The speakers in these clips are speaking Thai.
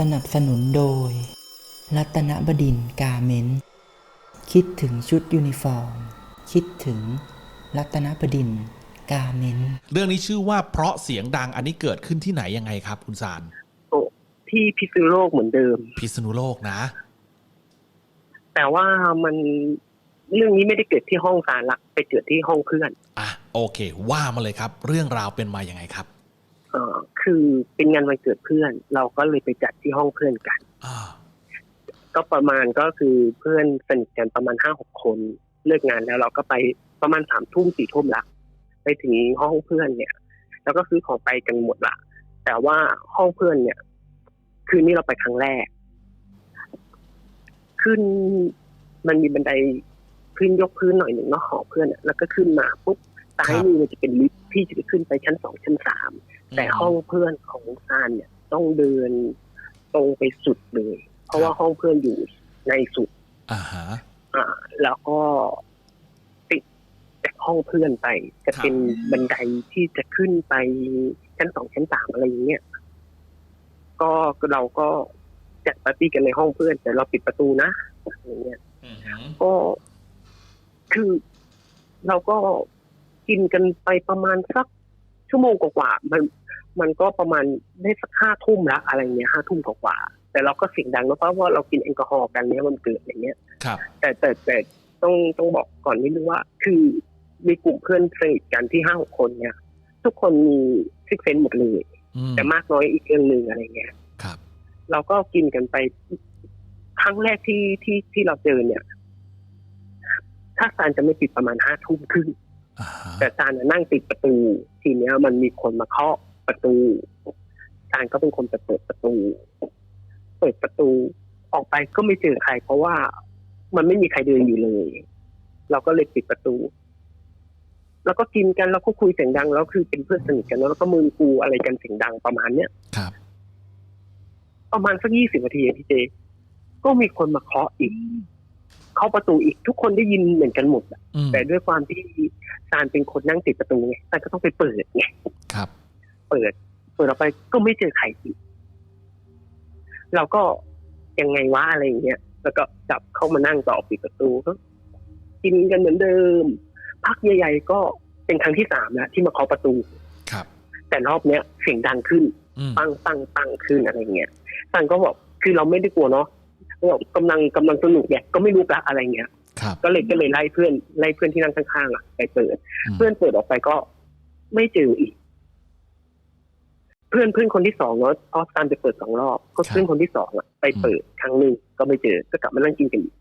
สนับสนุนโดย รัตนบดินทร์กาเมนต์คิดถึงชุดยูนิฟอร์ม คิดถึงรัตนบดินทร์กาเมนต์เรื่องนี้ชื่อว่าเพราะเสียงดังอันนี้เกิดขึ้นที่ไหนยังไงครับ คุณสารโอ้ที่พิษณุโลกเหมือนเดิม พิษณุโลกนะ แต่ว่ามันเรื่องนี้ไม่ได้เกิดที่ห้องศาลละไปเกิดที่ห้องเพื่อน อะโอเค ว่ามาเลยครับ เรื่องราวเป็นมาอย่างไงครับ เออคือเป็นงานวันเกิดเพื่อน เราก็เลยไปจัดที่ห้องเพื่อนกัน อ่าก็ประมาณก็คือเพื่อนสนิทกันประมาณห้าหกคนเลิกงานแล้วเราก็ไปประมาณสามทุ่มสี่ทุ่มละไปถึงห้องเพื่อนเนี่ย แล้วก็ซื้อของไปกันหมดละแต่ว่าห้องเพื่อนเนี่ย คืนนี้เราไปครั้งแรก ขึ้นมันมีบันไดขึ้นยกพื้นหน่อยหนึ่งเนาะหอเพื่อนอะแล้วก็ขึ้นมาปุ๊บซ้ายมือมันจะเป็นลิฟต์ที่จะไปขึ้นไปชั้นสองชั้นสาม แต่ห้องเพื่อนของซานเนี่ย ต้องเดินตรงไปสุดเลย เพราะว่าห้องเพื่อนอยู่ในสุด อ่าฮะอ่า แล้วก็ติดจากห้องเพื่อนไป จะเป็นบันไดที่จะขึ้นไปชั้นสองชั้นสามอะไรอย่างเงี้ยก็เราก็จัดปาร์ตี้กันในห้องเพื่อน แต่เราปิดประตูนะอย่างเงี้ยอือฮึก็คือเราก็กินกันไปประมาณสัก ชั่วโมงกว่าๆมันมันก็ประมาณได้สักห้าทุ่มละอะไรเงี้ยห้าทุ่มกว่าๆแต่เราก็เสียงดังนะเพราะว่าเรากินแอลกอฮอล์กันเนี้ยมันเกิดอย่างเงี้ยครับแต่แต่แต่ต้องต้องบอกก่อนนิดนึงว่า คือมีกลุ่มเพื่อนสนิทกันที่ห้าหกคนเนี่ย ทุกคนมีซิกเซนหมดเลยอืมแต่มากน้อยอีกเรื่องหนึ่งอะไรเงี้ยครับ เราก็กินกันไปครั้งแรกที่ที่ที่เราเจอเนี่ย ถ้าซานจะไม่ปิดประมาณห้าทุ่มครึ่งอ่าฮะ แต่ซานน่ะนั่งติดประตู ทีเนี้ยมันมีคนมาเคาะประตูซานก็เป็นคนไปเปิดประตู เปิดประตูออกไปก็ไม่เจอใคร เพราะว่ามันไม่มีใครเดินอยู่เลย เราก็เลยปิดประตู แล้วก็กินกันแล้วก็คุยเสียงดังแล้วคือเป็นเพื่อนสนิทกันแล้วก็มือกูอะไรกันเสียงดังประมาณเนี้ยครับ ประมาณสักยี่สิบนาทีอะพี่เจ ก็มีคนมาเคาะอีก เคาะประตูอีกทุกคนได้ยินเหมือนกันหมดอะอืมแต่ด้วยความที่ซานเป็นคนนั่งติดประตูไงซานก็ต้องไปเปิดไง ครับ เปิด เปิดออกไปก็ไม่เจอใครอีกเราก็ยังไงวะอะไรอย่างเงี้ย แล้วก็จับเข้ามานั่งต่อปิดประตูก็กินกันเหมือนเดิม พักใหญ่ๆก็เป็นครั้งที่สามแล้วที่มาเคาะประตู ครับ แต่รอบเนี้ยเสียงดังขึ้น อืมปังปังปังขึ้นอะไรเงี้ยซันก็บอกคือเราไม่ได้กลัวเนาะ ก็บอกกำลังกำลังสนุกเนี่ยก็ไม่รู้ละอะไรเงี้ยครับก็เลยก็เลยไล่เพื่อนไล่เพื่อนที่นั่งข้างๆอะไปเปิดมเพื่อนเปิดออกไปก็ไม่เจออีก เพื่อนเพื่อนคนที่สองเนาะเพราะซันไปเปิดสองรอบก็เพื่อนคนที่สองอะไปเปิดครั้งหนึ่งก็ไม่เจอก็กลับมานั่งกินกันอีก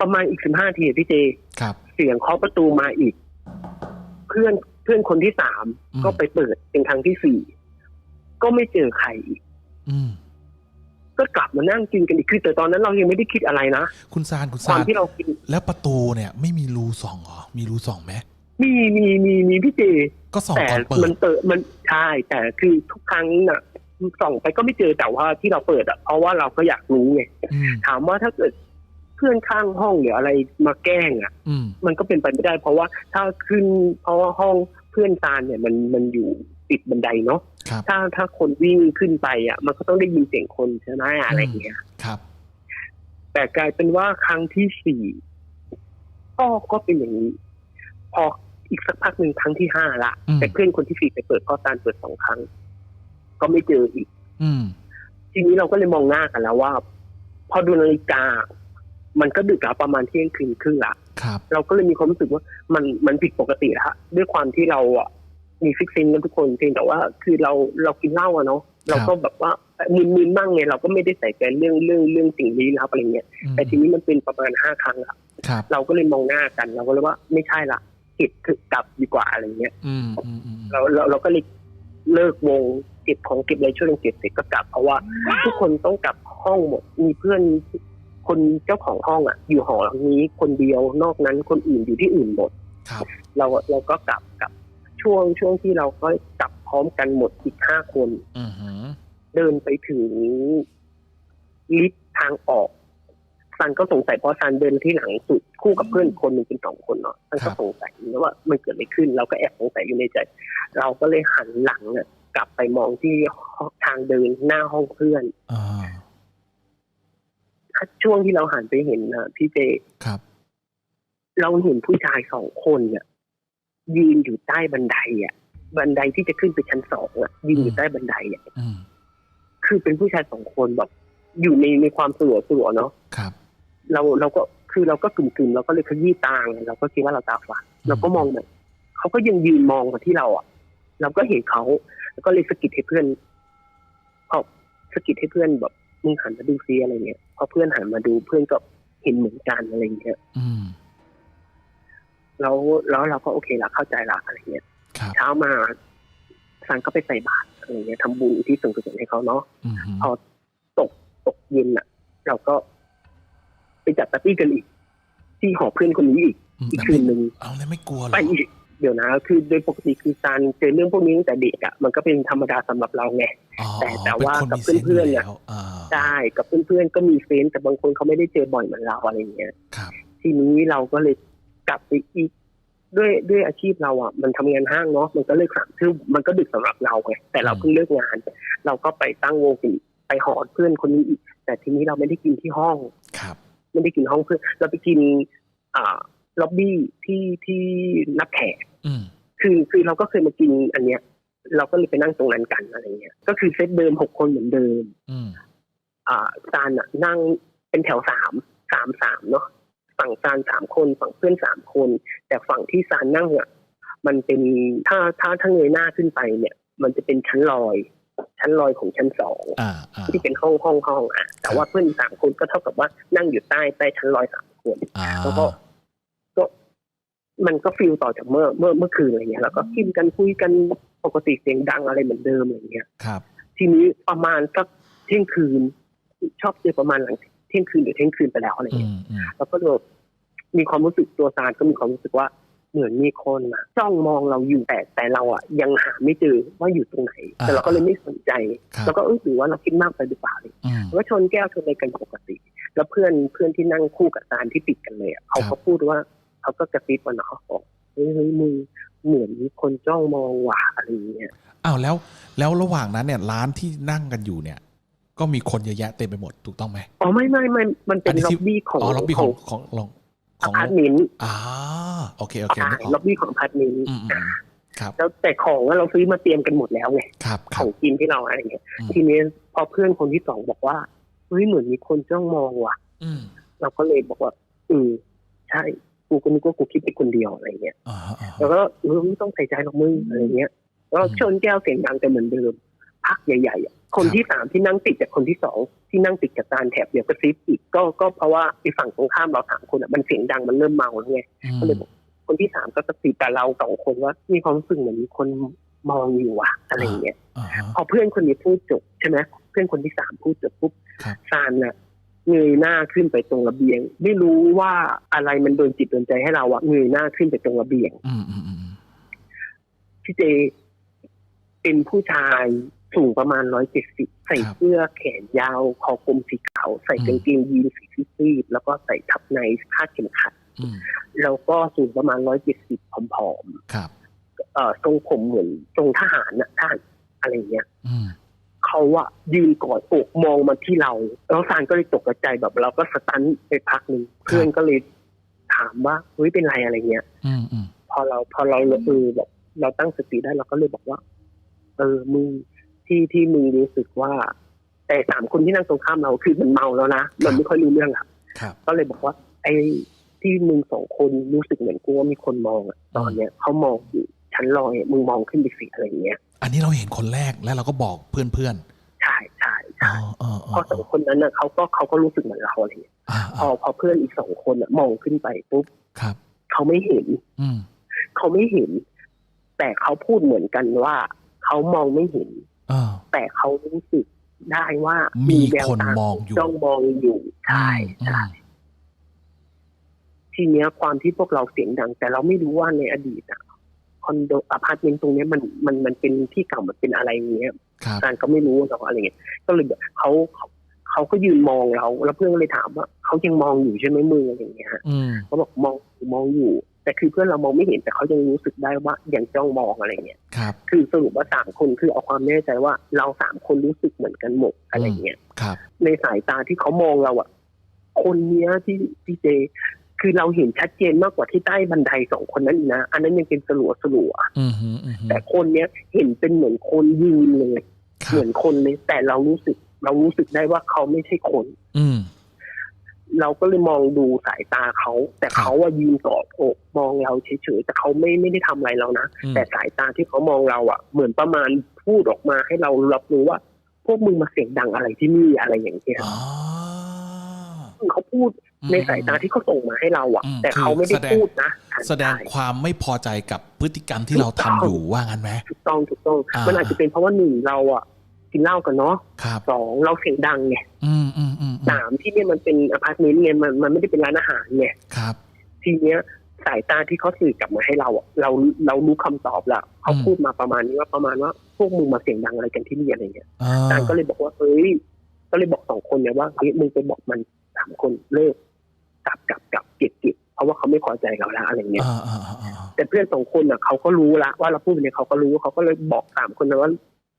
ประมาณอีกสิบห้าทีอะพี่เจครับเสียงเคาะประตูมาอีก เพื่อนเพื่อนคนที่สามอืมก็ไปเปิดเป็นครั้งที่สี่ก็ไม่เจอใครอีกอืม ก็กลับมานั่งกินกันอีกคือแต่ตอนนั้นเรายังไม่ได้คิดอะไรนะคุณซานคุณคซาวามนที่เรากิน แล้วประตูเนี่ยไม่มีรูส่องเหรอมีรูส่องไหมมีมีมีมีพี่เจ ก็ส่องแต่ก่อนเปิมัดนเปิดมันใช่แต่คือทุกครั้งน่ะส่องไปก็ไม่เจอแต่ว่าที่เราเปิดอะเพราะว่าเราก็อยากรู้ไงอืมถามว่าถ้าเกิดเพื่อนข้างห้องหรืออะไรมาแกล้งอะ อืมมันก็เป็นไปไม่ได้ เพราะว่าถ้าขึ้นเพราะว่าห้องเพื่อนซานเนี่ยมันมันอยู่ ติดบันไดเนาะครับถ้าถ้าคนวิ่งขึ้นไปอะ มันก็ต้องได้ยินเสียงคนใช่ไหมอะไรอย่างเงี้ยครับ แต่กลายเป็นว่าครั้งที่สี่ก็ก็เป็นอย่างนี้ พออีกสักพักหนึ่งครั้งที่ห้าละอืมแต่เพื่อนคนที่สี่ไปเปิดก็ตานเปิดสองครั้ง ก็ไม่เจออีก อืมทีนี้เราก็เลยมองหน้ากันแล้วว่า พอดูนาฬิกา มันก็ดึกแล้วประมาณเที่ยงคืนครึ่งละครับเราก็เลยมีความรู้สึกว่ามันมันผิดปกติแล้วด้วยความที่เราอะ มีฟิกซินกันทุกคนเพียงแต่ว่าคือเราเรากินเหล้าอะเนาะเราก็แบบว่ามึนๆบ้างไงเราก็ไม่ได้ใส่ใจเรื่องเรื่องเรื่องสิ่งลี้ลับอะไรเงี้ยอืมแต่ทีนี้มันเป็นประมาณห้าครั้งอะครับเราก็เลยมองหน้ากัน เราก็เลยว่าไม่ใช่ละเก็บคือกลับดีกว่าอะไรเงี้ยอืมอืมอืมเราเราเราก็เลยเลิกวงเก็บของเก็บอะไรช่วยกันเก็บเสร็จก็กลับ เพราะว่า ทุกคนต้องกลับห้องหมดมีเพื่อนคนเจ้าของห้องอะ อยู่หอหลังนี้คนเดียวนอกนั้นคนอื่นอยู่ที่อื่นหมดครับเราเราก็กลับกลับ ช่วงช่วงที่เราก็กลับพร้อมกันหมดอีกห้าคนอือหือเดินไปถึงลิฟต์ทางออกซันก็สงสัยเพราะซันเดินที่หลังสุดคู่กับเพื่อนคนหนึ่งเป็นสองคนเนาะซันก็สงสัยนะว่ามันเกิดอะไรขึ้น เราก็แอบสงสัยอยู่ในใจ เราก็เลยหันหลังอะกลับไปมองที่ทางเดินหน้าห้องเพื่อนอ่าช่วงที่เราหันไปเห็นนะพี่เจครับ เราเห็นผู้ชายสองคนเนี่ย ยืนอยู่ใต้บันไดอะ บันไดที่จะขึ้นไปชั้นสองอะยืนอยู่ใต้บันไดอะอืมคือเป็นผู้ชายสองคนแบบอยู่ในในความสลัวสลัวๆเนาะครับ เราเราก็คือเราก็กึ่มกึ่มๆเราก็เลยขยี้ตาไงเราก็คิดว่าเราตาฝาดเราก็มองแบบเขาก็ยังยืนมองมาที่เราอะ เราก็เห็นเขาแล้วก็เลยสะกิดให้เพื่อนพอสะกิดให้เพื่อนแบบมึงหันมาดูซิอะไรเงี้ยพอเพื่อนหันมาดูเพื่อนก็เห็นเหมือนกันอะไรเงี้ยอืม แล้วแล้วเราก็โอเคละเข้าใจละอะไรเงี้ยครับเช้ามาซันก็ไปใส่บาตรอะไรเงี้ยทำบุญอุที่ส่วนกุศลให้เขาเนาะอืมพอตกตกเย็นอะ เราก็ไปจัดปาร์ตี้กันอีก ที่หอเพื่อนคนนี้อีกอืมอีกแต่คืไม่นหนึ่งเอาแล้วไม่กลัวเหรไปออีกเดี๋ยวนะ คือโดยปกติคือการเจอเรื่องพวกนี้ตั้งแต่เด็กอะมันก็เป็นธรรมดาสำหรับเราไงอ๋อแต่แต่ป็นว่าคนกับมีซส์เพื่อนๆยู่เนี่ยแล้วอ่าได้กับเพื่อนๆก็มีเฟนส์แต่บางคนเขาไม่ได้เจอบ่อยเหมือนเราอะไรเงี้ยครับทีนี้เราก็เลย กลับไปอีกด้วยด้วยอาชีพเราอะมันทำงานห้างเนาะมันก็เลิกสามทุ่มมันก็ดึกสำหรับเราไงแต่เราเพิ่งเลิกงาน เราก็ไปตั้งวงกินไปหอเพื่อนคนนี้อีก แต่ทีนี้เราไม่ได้กินที่ห้องครับไม่ได้กินห้องเพื่อนเราไปกิน อ่าล็อบบี้ที่ที่รับแขกอืมคือคือเราก็เคยมากินอันเนี้ย เราก็เลยไปนั่งตรงนั้นกันอะไรเงี้ย ก็คือเซตเดิมหกคนเหมือนเดิมอืมอ่าซานอะนั่งเป็นแถวสามสามสามเนาะ ฝั่งซานสามคน ฝั่งเพื่อนสามคน แต่ฝั่งที่ซานนั่งอะมันเป็นถ้าถ้าถ้าเงยหน้าขึ้นไปเนี่ย มันจะเป็นชั้นลอย ชั้นลอยของชั้นสองอ่าอ่าที่เป็นห้องห้องห้องอะ แต่ว่าเพื่อนสามคนก็เท่ากับว่านั่งอยู่ใต้ใต้ชั้นลอยสามคนอ่าแล้วก็ก็มันก็ฟิลต่อจากเมื่อเมื่อเมื่อคืนอะไรเงี้ยแล้วก็กินกันคุยกันปกติเสียงดังอะไรเหมือนเดิมอะไรเงี้ยครับ ทีนี้ประมาณสักเที่ยงคืนชอบเจอประมาณหลังเที่ยงคืนหรือเที่ยงคืนไปแล้วอะไรอืเงี้ยมอืมแล้วก็เลยมีความรู้สึกตัวซานก็มีความรู้สึกว่าเหมือนมีคนอะจ้องมองเราอยู่แต่แต่เราอะยังหาไม่เจอว่าอยู่ตรงไหน แต่เราก็เลยไม่สนใจครับแล้วก็เออหรือว่าเราคิดมากไปหรือเปล่าเลยอืมก็ชนแก้วชนอะไรกันปกติ แล้วเพื่อนเพื่อนที่นั่งคู่กับซานที่ติดกันเลยอะเขาครัก็บพูดว่าเขาก็กระซิบมาเนาะเขาบอกเฮ้ยเฮ้ยมึงเหมือนมีคนจ้องมองว่ะอะไรอย่างเงี้ยอ้าวแล้วแล้วระหว่างนั้นเนี่ยร้านที่นั่งกันอยู่เนี่ย ก็มีคนเยอะแยะเต็มไปหมดถูกต้องไหมอ๋อไม่ไม่ไม่มันเป็นอันนี้ล็ที่อบบี้ของอ๋อล็อบบี้ของของของขอองพาร์ตเมนต์อ่าโอเคโอเคใช่นึกออกล็อบบี้ของอพาร์ตเมนต์อืมอืมอืมครับแล้วแต่ของอะเราซื้อมาเตรียมกันหมดแล้วไงครับคขรัอบงกินที่เราอะไรเงี้ยอืมทีนี้พอเพื่อนคนที่สองบอกว่าเฮ้ยเหมือนมีคนจ้องมองว่ะอืมเราก็เลยบอกว่าอืมใช่กูก็นึกว่ากูคิดไปคนเดียวอะไรเงี้ยอ่าฮะอ่าแล้วฮะก็เออไม่ต้องใส่ใจหรอกมึงอะไรเงี้ยแล้วอืมชนแก้วเสียงดังแต่เหมือนเดิม พักใหญ่ๆอะคนครับที่สามที่นั่งติดจากคนที่สองที่นั่งติดกับจานแถบเดียวก็ซิปอีกก็ก็เพราะว่าไอ้ฝั่งตรงข้ามเราสามคนอะมันเสียงดังมันเริ่มเมาแล้วไงอืมก็เลยบอกคนที่สามก็กระซิบแต่เราสองคนว่ามีความรู้สึกเหมือนมีคนมองอยู่ว่ะอะไรเงี้ยอ่าฮะพอเพื่อนคนนี้พูดจบใช่ไหมเพื่อนคนที่สามพูดจบปุ๊บครับซานน่ะเงยหน้าขึ้นไปตรงระเบียง ไม่รู้ว่าอะไรมันโดนจิตโดนใจให้เราอะเงยหน้าขึ้นไปตรงระเบียงอืมอืมอืมอืมพี่เจเป็นผู้ชาย สูงประมาณร้อยเจ็ดสิบใส่เสื้อแขนยาวคอกลมสีขาว ใส่กางเกงยีนสีซีดๆแล้วก็ใส่ทับในคาดเข็มขัดอืมแล้วก็สูงประมาณร้อยเจ็ดสิบผอมครับๆเอ่อทรงผมเหมือนทรงทหารนะท่านอะไรเงี้ยอืมเขาอะยืนกอดอกมองมาที่เรา แล้วซานก็เลยตกใจแบบเราก็สตันไปพักหนึ่งเพื่อนก็เลยถามว่าเฮ้ยเป็นไรอะไรเงี้ยอืมอืมพอเราพอเราเออแบบเราตั้งสติได้เราก็เลยบอกว่า เออมึง ที่ที่มึงรู้สึกว่าแต่สามคนที่นั่งตรงข้ามเราคือมันเมาแล้วนะมันไม่ค่อยรู้เรื่องอะครับก็เลยบอกว่า ไอ้ที่มึงสองคนรู้สึกเหมือนกูว่ามีคนมองอะตอนเนี้ยเขามองอยู่ชั้นลอยอะมึงมองขึ้นไปสิอะไรเงี้ย อันนี้เราเห็นคนแรกแล้วเราก็บอกเพื่อนเพื่อนใช่ใช่ๆอ๋อใช่อ๋อเพอ๋อราะสองคนนั้นน่ะเขาก็เขาก็รู้สึกเหมือนเราอะไรเงี้ยอ่าพอพอเพื่อนอีกสองคนอะมองขึ้นไปปุ๊บครับเขาไม่เห็น อืมเขาไม่เห็น แต่เขาพูดเหมือนกันว่าเขามองไม่เห็นเออ แต่เขารู้สึกได้ว่ามีแววคนตามองอยู่จ้องมองอยู่ใช่อืมใช่ทีเนี้ยความที่พวกเราเสียงดัง แต่เราไม่รู้ว่าในอดีตอะคอนโดอพาร์ตเมนต์ตรงเนี้ยมันมันมันเป็นที่เก่ามันเป็นอะไรอย่างเงี้ยครับการก็ไม่รู้หรอกอะไรเงี้ยก็เลยแบบเขาเขาเขาก็ยืนมองเรา แล้วเพื่อนก็เลยถามว่าเขายังมองอยู่ใช่ไหมมืออะไรอย่างเงี้ยฮะอืมเขาบอกมองมองอยู่ แต่คือเพื่อนเรามองไม่เห็นแต่เขายังรู้สึกได้ว่ายังจ้องมองอะไรเงี้ยครับ คือสรุปว่าสามคนคือเอาความแน่ใจว่าเราสามคนรู้สึกเหมือนกันหมดอะไรเงี้ยครับ ในสายตาที่เขามองเราอะคนเนี้ยที่พี่เจ คือเราเห็นชัดเจนมากกว่าที่ใต้บันไดสองคนนั้นอีกนะ อันนั้นยังเป็นสลัวสลัวๆอืมฮึอืมฮึแต่คนเนี้ยเห็นเป็นเหมือนคนยืนเลยคเหรัมืบอนคนเลย แต่เรารู้สึก เรารู้สึกได้ว่าเขาไม่ใช่คน อืม เราก็เลยมองดูสายตาเขา แต่ครับเขาว่ายืนกอดอกมองเราเฉยๆแต่เขาไม่ไม่ได้ทำอะไรเรานะอืมแต่สายตาที่เขามองเราอะ เหมือนประมาณพูดออกมาให้เรารับรู้ว่า พวกมึงมาเสียงดังอะไรที่นี่อะไรอย่างเงี้ยอ๋อเขาพูดในสายตาที่เขาส่งมาให้เราอะอืมแต่เขาไม่ได้คือแสดงพูดนะแสดงความไม่พอใจกับพฤติกรรมที่เราทำอยู่ว่างั้นไหมถูกต้องถูกต้องอ่ามัมันอาจจะเป็นเพราะว่าหนึ่งเราอะกินเหล้ากันเนาะครับสองเราเสียงดังไงอืมอืมอืมอืม สามที่เนี่ยมันเป็นอพาร์ตเมนต์ไงมันมันไม่ได้เป็นร้านอาหารไงครับ ทีเนี้ยสายตาที่เขาสื่อกลับมาให้เราอะเราเรารู้คำตอบแล้วเขาอืมพูดมาประมาณนี้ว่าประมาณว่าพวกมึงมาเสียงดังอะไรกันที่นี่อะไรเงี้ยอ่าตานก็เลยบอกว่าเฮ้ยก็เลยบอกสองคนเนี่ยว่าเฮ้ยมึงไปบอกมันสามคนเลิกกลับกลับกลับเก็บเก็บเพราะว่าเขาไม่พอใจเราแล้วอะไรเงี้ยอ่าอ่าอ่าอ่าแต่เพื่อนสองคนอะเขาก็รู้ละว่าเราพูดไปเนี่ยเขาก็รู้เขาก็เลยบอกสามคนนะว่า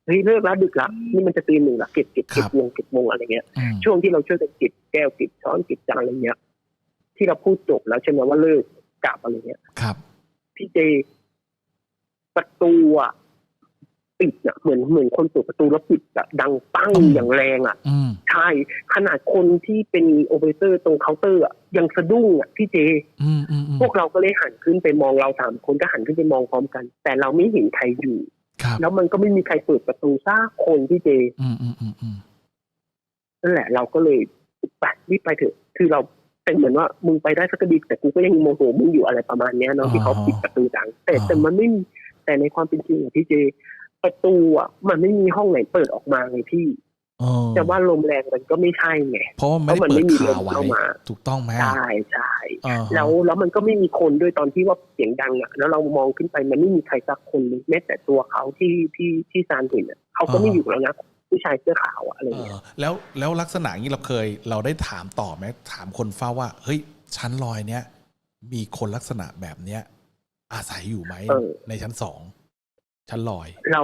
เฮ้ยเลิกแล้วดึกละนี่มันจะตีหนึ่งละเก็บเก็บเก็บวงเก็บวงอะไรเงี้ยอืมช่วงที่เราช่วยกันเก็บแก้วเก็บช้อนเก็บจานอะไรเงี้ย ที่เราพูดจบแล้วใช่ไหมว่าเลิกกลับอะไรเงี้ยครับ พี่เจประตูอะปิดอะเหมือนเหมือนคนเปิดประตูแล้วปิดแบบดังปั้งอืมอย่างแรงอะอืมใช่ขนาดคนที่เป็นโอเปอเรเตอร์ตรงเคาน์เตอร์อะยังสะดุ้งอะพี่เจอืมอืมอืมพวกเราก็เลยหันขึ้นไปมองเราสามคนก็หันขึ้นไปมองพร้อมกัน แต่เราไม่เห็นใครอยู่ครับ แล้วมันก็ไม่มีใครเปิดประตูซากคนพี่เจอืมอืมอืมอืมนั่นแหละ เราก็เลยไปรีบไปเถอะ คือเราเป็นเหมือนว่ามึงไปได้สักดีแต่กูก็ยังโมโหมึงอยู่อะไรประมาณเนี้ยเนาะที่เขาปิดประตูดัง แต่แต่มันไม่มีแต่ในความเป็นจริงอะพี่เจ ประตูอะมันไม่มีห้องไหนเปิดออกมาไงพี่เออ แต่ว่าลมแรงมันก็ไม่ใช่ไงเพราะว่าไม่ได้เพราะมันเปิไม่ดมีข่าวลมไว้เข้ามาถูกต้องไหมใช่ใช่อ่าฮะแล้วแล้วมันก็ไม่มีคนด้วยตอนที่ว่าเสียงดังอะ แล้วเรามองขึ้นไปมันไม่มีใครสักคนเลยแม้แต่ตัวเขาที่ที่ที่ซานเห็นอะเขาก็ไม่อยู่แล้วนะผู้ชายเสื้อขาวอะอะไรเอเงี้ยอแล้วแล้วลักษณะนี้เราเคย เราได้ถามต่อไหมถามคนเฝ้าว่า เฮ้ยชั้นลอยเนี้ยมีคนลักษณะแบบเนี้ยอาศัยอยู่ไหมในชั้นสองชั้นลอย เรา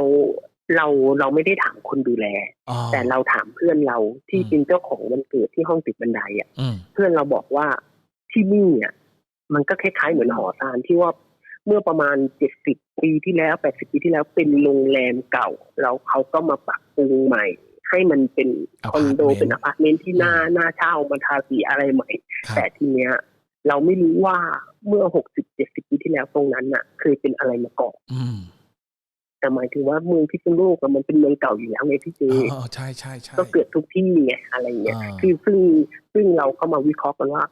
เราเราไม่ได้ถามคนดูแลอ๋อแต่เราถามเพื่อนเราที่อืมเป็นเจ้าของวันเกิดที่ห้องติดบันไดอะอืมเพื่อนเราบอกว่าที่นี่อะมันก็คล้ายๆเหมือนหอซานที่ว่าเมื่อประมาณเจ็ดสิบปีที่แล้วแปดสิบปีที่แล้วเป็นโรงแรมเก่า แล้วเขาก็มาปรับปรุงใหม่ ให้มันเป็นคอนโด Apartment เป็นอพาร์ตเมนต์ที่น่าน่าเช่ามาทาสีอะไรใหม่ครับแต่ทีเนี้ย เราไม่รู้ว่าเมื่อหกสิบเจ็ดสิบปีที่แล้วตรงนั้นน่ะ เคยเป็นอะไรมาก่อนอืม แต่หมายถึงว่าเมืองพิษณุโลกอะมันเป็นเมืองเก่าอยู่แล้วไงพี่เจอ๋อใช่ใช่ใช่ก็เกิดทุกที่ไงอะไรเงี้ยอ่าคือซึ่งซึ่งเราก็มาวิเคราะห์กันว่า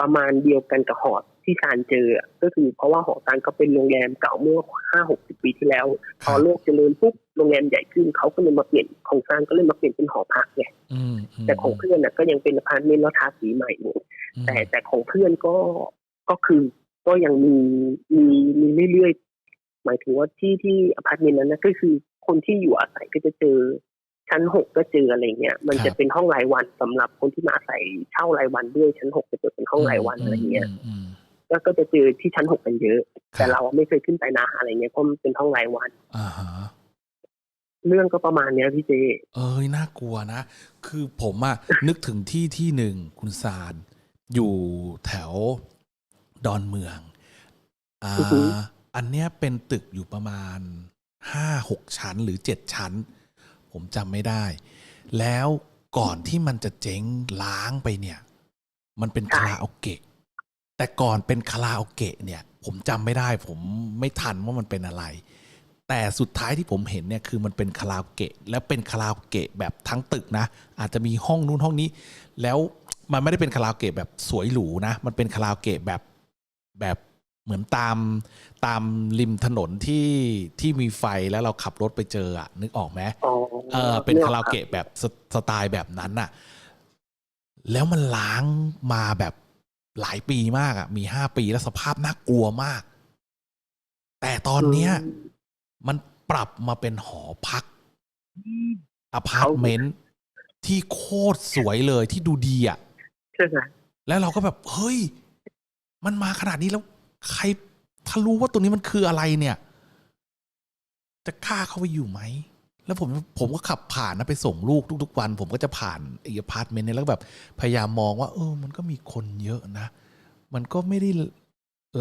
ประมาณเดียวกันกับหอที่ซานเจออะก็คือเพราะว่าหอซานก็เป็นโรงแรมเก่าเมื่อห้าหกสิบปีที่แล้วพอโลกเจริญปุ๊บโรงแรมใหญ่ขึ้นเขาก็เลยมาเปลี่ยนของซานก็เลยมาเปลี่ยนเป็นหอพักไงอืมมแต่ของเพื่อนน่ะก็ยังเป็นอพาร์ตเมนต์แล้วทาสีใหม่อยู่อืมแต่แต่ของเพื่อนก็ก็คือก็ยังมีมีมีเรื่อยๆ หมายถึงว่าที่ที่อพาร์ตเมนต์นั้นนะก็คือคนที่อยู่อาศัยก็จะเจอชั้นหกก็เจออะไรเงี้ย มันจะเป็นห้องรายวันสำหรับคนที่มาอาศัยเช่ารายวันด้วยชั้นหกจะเปิดเป็นห้องรายวันอะไรเงี้ยมอืมแล้วก็จะเจอที่ชั้นหกกันเยอะคแต่บเราไม่เคยขึ้นไปนะอะไรเงี้ยเพราะมันเป็นห้องรายวันอ่าฮะเรื่องก็ประมาณเนี้ยพี่เจ เอ้ยน่ากลัวนะ คือผมอะนึกถึงที่ที่หนึ่งคุณสารอยู่แถวดอนเมือง อ่า อือฮึอันเนี้ยเป็นตึกอยู่ประมาณห้าหกชั้นหรือเจ็ดชั้น ผมจำไม่ได้ แล้วก่อนที่มันจะเจ๊งล้างไปเนี่ย มันเป็นคาราโอเกะ แต่ก่อนเป็นคาราโอเกะเนี่ย ผมจำไม่ได้ ผมไม่ทันว่ามันเป็นอะไร แต่สุดท้ายที่ผมเห็นเนี่ยคือมันเป็นคาราโอเกะ แล้วเป็นคาราโอเกะแบบทั้งตึกนะ อาจจะมีห้องนู้นห้องนี้ แล้วมันไม่ได้เป็นคาราโอเกะแบบสวยหรูนะ มันเป็นคาราโอเกะแบบแบบ เหมือนตามตามริมถนนที่ที่มีไฟแล้วเราขับรถไปเจออะนึกออกไหมอ๋อเออเป็นคาราโอเกะแบบสสไตล์แบบนั้นน่ะ แล้วมันล้างมาแบบหลายปีมากอะมีห้าปีแล้วสภาพน่ากลัวมาก แต่ตอนเนี้ย มันปรับมาเป็นหอพักอพาร์ตเมนต์ที่โคตรสวยเลยที่ดูดีอะใช่ไหมแล้วเราก็แบบ เฮ้ย มันมาขนาดนี้แล้ว ใครถ้ารู้ว่าตรงนี้มันคืออะไรเนี่ย จะกล้าเข้าไปอยู่ไหม แล้วผมผมก็ขับผ่านนะไปส่งลูกทุก ๆ วัน ผมก็จะผ่านไอีอพาร์ตเมนต์เนี่ยแล้วก็แบบพยายามมองว่า เออ มันก็มีคนเยอะนะ มันก็ไม่ได้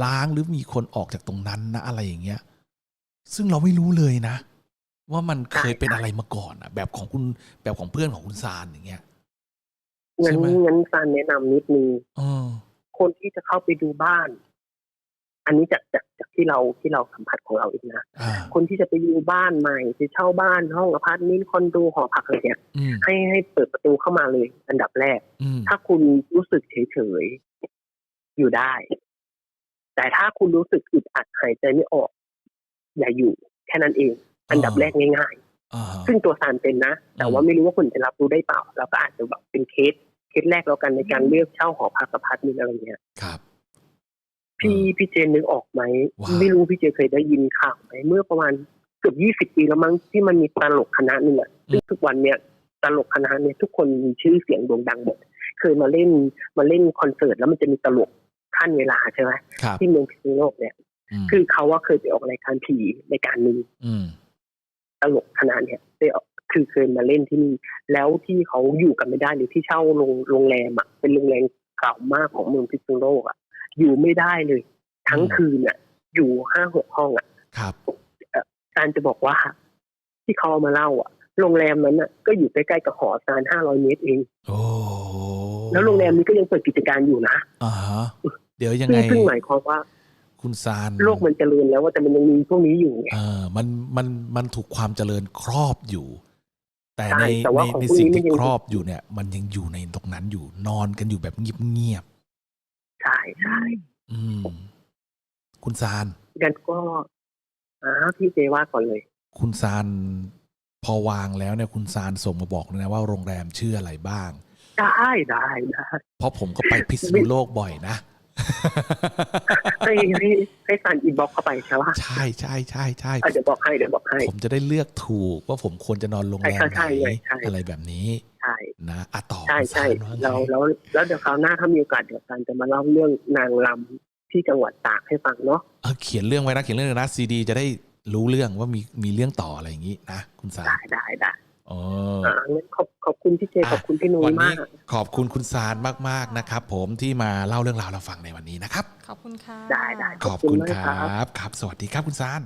ล้างหรือมีคนออกจากตรงนั้นนะอะไรอย่างเงี้ย ซึ่งเราไม่รู้เลยนะ ว่ามันเคยเป็นอะไรมาก่อนอะแบบของคุณแบบของเพื่อนของคุณซานอย่างเงี้ยงั้นใช่ไหมงั้นซานแนะนำนิดนึงเออคนที่จะเข้าไปดูบ้าน อันนี้จากจากจากที่เราที่เราสัมผัสของเราเองนะอ่าคนที่จะไปดูบ้านใหม่ไปเช่าบ้านห้องอพาร์ตเมนต์คอนโดหอพักอะไรเนี่ยอืมให้ให้เปิดประตูเข้ามาเลย อันดับแรกอืมถ้าคุณรู้สึกเฉยๆอยู่ได้ แต่ถ้าคุณรู้สึกอึดอัดหายใจไม่ออก อย่าอยู่ แค่นั้นเอง อันดับแรกง่ายอ่าๆซึ่งตัวซานเป็นนะแต่ว่าไม่รู้ว่าคุณจะรับรู้ได้เปล่าเราก็อาจจะแบบเป็นเคสเคสแรกแล้วกันในการเลือกเช่าหอพักอพาร์ตเมนต์อะไรเงี้ยครับ พี่พี่เจนนึกออกไหมว่าไม่รู้พี่เจเคยได้ยินข่าวไหมเมื่อประมาณเกือบยี่สิบปีแล้วมั้งที่มันมีตลกคณะหนึ่งอะซึ่งทุกวันเนี่ยตลกคณะเนี่ยทุกคนมีชื่อเสียงโด่งดังหมดเคยมาเล่นมาเล่นคอนเสิร์ตแล้วมันจะมีตลกขั้นเวลาใช่ไหมครับที่เมืองพิษณุโลกเนี่ยมคือเขาว่าเคยไปออกรายการผีรายการหนึ่งอืมตลกคณะเนี่ยได้ออกคือเคยมาเล่นที่นี่แล้วที่เขาอยู่กันไม่ได้หรือที่เช่าโรงโรงแรมอะเป็นโรงแรมเก่ามากของเมืองพิษณุโลกอะ อยู่ไม่ได้เลย ทั้งอืมคืนอะ อยู่ห้าหกห้องอะครับการจะบอกว่า ที่เขาเอามาเล่า อะ โรงแรมนั้นอะ ก็อยู่ใกล้ๆกับหอซานห้าร้อยเมตรเองโอ้แล้วโรงแรมนี้ก็ยังเปิดกิจการอยู่นะอ่าฮะเดี๋ยวยังซึ่ไงงซึ่งหมายความว่าคุณซานโลกมันเจริญแล้วว่าแต่มันยังมีพวกนี้อยู่ไงเออมันมันมันถูกความเจริญครอบอยู่ แต่ใช่ในแต่ว่าในของในพวกสิ่งนี้ที่มันยังครอบอยู่เนี่ย มันยังอยู่ในตรงนั้นอยู่นอนกันอยู่แบบเงียบ ใช่ใช่ๆอืม คุณซานกันก็อ่าพี่เจว่าก่อนเลย คุณซานพอวางแล้วเนี่ยคุณซานส่งมาบอกเลยนะว่าโรงแรมชื่ออะไรบ้าง ได้ได้ได้เพราะผมก็ไปพิษณุโลกบ่อยนะให้ให้ให้ซานอินบ็อกเข้าไปใช่ปะใช่ใช่ใช่ใช่อะเดี๋ยวบอกให้เดี๋ยวบอกให้ ผมจะได้เลือกถูกว่าผมควรจะนอนโรงแรมใช่ไหนใช่ใช่อะไรแบบนี้ใช่นะอะต่อใช่ใช่คุณซานว่าไงเราแล้วแล้วเดี๋ยวคราวหน้าถ้ามีโอกาสเดี๋ยวซานจะมาเล่าเรื่องนางรำที่จังหวัดตากให้ฟังเนาะเออเขียนเรื่องไว้นะเขียนเรื่องไว้นะซีดี จะได้รู้เรื่องว่ามีมีเรื่องต่ออะไรอย่างนี้นะคุณซานได้ได้ได้อ๋ออ่างั้นขอบขอบคุณพี่เจขอบคุณพี่นุ้วัยนมานี้กขอบคุณคุณซานมากๆนะครับ ผมที่มาเล่าเรื่องราวเราฟังในวันนี้นะครับ ขอบคุณค่ะได้ได้ขอบคุณมากครับครับ สวัสดีครับคุณซาน